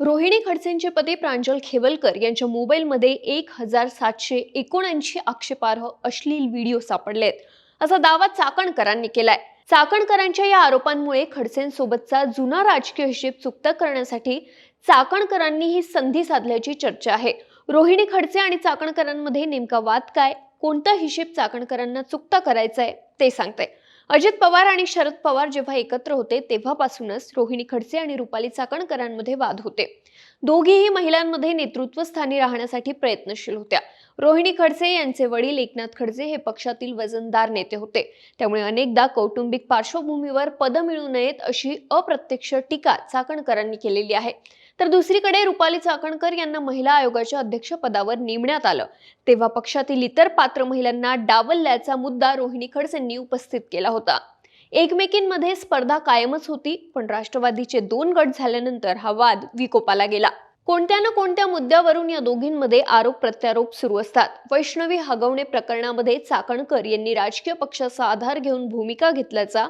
रोहिणी खडसेंचे पती प्रांजल खेवलकर यांच्या मोबाईलमध्ये एक हजार सातशे एकोणऐंशी आक्षेपार्ह अश्लील व्हिडिओ सापडलेत. असा दावा चाकणकरांनी केलाय. चाकणकरांच्या या आरोपांमुळे खडसेंसोबतचा जुना राजकीय हिशेब चुकता करण्यासाठी चाकणकरांनी ही संधी साधल्याची चर्चा आहे. रोहिणी खडसे आणि चाकणकरांमध्ये नेमका वाद काय? कोणता हिशेब चाकणकरांना चुकता करायचा आहे ते सांगते अजित पवार आणि शरद पवार जेव्हा एकत्र होते तेव्हापासूनच रोहिणी खडसे आणि रुपाली चाकणकरांमध्ये वाद होते. दोघीही महिलांमध्ये नेतृत्वस्थानी राहण्यासाठी प्रयत्नशील होत्या. रोहिणी खडसे यांचे वडील एकनाथ खडसे हे पक्षातील वजनदार नेते होते. त्यामुळे अनेकदा कौटुंबिक पार्श्वभूमीवर पद मिळू नयेत अशी अप्रत्यक्ष टीका चाकणकरांनी केलेली आहे. तर दुसरीकडे रुपाली चाकणकर यांना महिला आयोगाच्या अध्यक्षपदावर नेमण्यात आलं. तेव्हा पक्षातील इतर पात्र महिलांना डावलल्याचा मुद्दा रोहिणी खडसेंनी उपस्थित केला होता. एकमेकींमध्ये स्पर्धा कायमच होती पण राष्ट्रवादीचे दोन गट झाल्यानंतर हा वाद विकोपाला गेला. कोणत्या ना कोणत्या मुद्द्यावरून या दोघींमध्ये आरोप प्रत्यारोप सुरू असतात? वैष्णवी हगवणे प्रकरणामध्ये चाकणकर यांनी राजकीय पक्षाचा आधार घेऊन भूमिका घेतल्याचा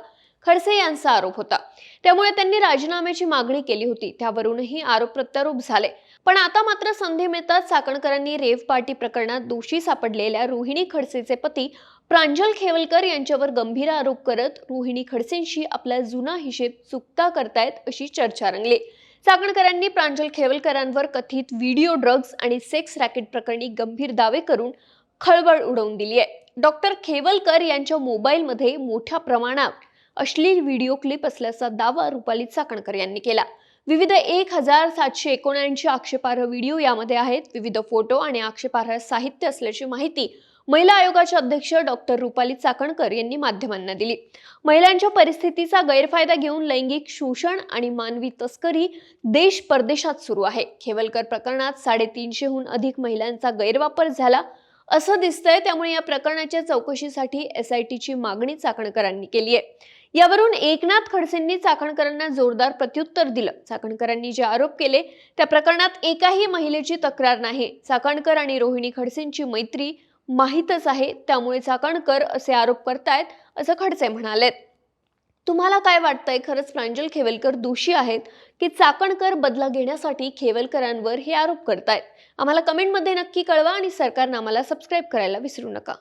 खडसे यांचा आरोप होता. त्यामुळे त्यांनी राजीनाम्याची मागणी केली होती. त्यावरूनही आरोप प्रत्यारोप झाले. पण आता मात्र संधी मिळताच चाकणकरांनी रेव पार्टी प्रकरणात दोषी सापडलेल्या रोहिणी खडसेचे पती प्रांजल खेवलकर यांच्यावर गंभीर आरोप करत रोहिणी खडसेंशी आपला जुना हिशेब चुकता करतायत अशी चर्चा रंगली. चाकणकरांनी प्रांजल खेवलकरांवर कथित व्हिडिओ ड्रग्ज आणि सेक्स रॅकेट प्रकरणी गंभीर दावे करून खळबळ उडवून दिली आहे डॉक्टर खेवलकर यांच्या मोबाईलमध्ये मोठ्या प्रमाणात अश्लील व्हिडिओ क्लिप असल्याचा दावा रुपाली चाकणकर यांनी केला. विविध एक हजार सातशे एकोणऐंशी आक्षेपार्ह व्हिडिओ यामध्ये आहेत. विविध फोटो आणि आक्षेपार्ह साहित्य असल्याची माहिती महिला आयोगाच्या अध्यक्ष डॉक्टर रुपाली चाकणकर यांनी माध्यमांना दिली. महिलांच्या परिस्थितीचा गैरफायदा घेऊन लैंगिक शोषण आणि मानवी तस्करी देश परदेशात सुरू आहे. खेवलकर प्रकरणात साडेतीनशेहून अधिक महिलांचा गैरवापर झाला असं दिसतंय. त्यामुळे या प्रकरणाच्या चौकशीसाठी एस आय टीची मागणी चाकणकरांनी केली आहे. यावरून एकनाथ खडसेंनी चाकणकरांना जोरदार प्रत्युत्तर दिलं. चाकणकरांनी जे आरोप केले त्या प्रकरणात एकाही महिलेची तक्रार नाही. चाकणकर आणि रोहिणी खडसेंची मैत्री माहीतच आहे. त्यामुळे चाकणकर असे आरोप करतायत असं खडसे म्हणालेत. तुम्हाला काय वाटतंय खरंच प्रांजल खेवलकर दोषी आहेत की चाकणकर बदला घेण्यासाठी खेवलकरांवर हे आरोप करतायत? आम्हाला कमेंटमध्ये नक्की कळवा आणि सरकारनं आम्हाला सबस्क्राईब करायला विसरू नका.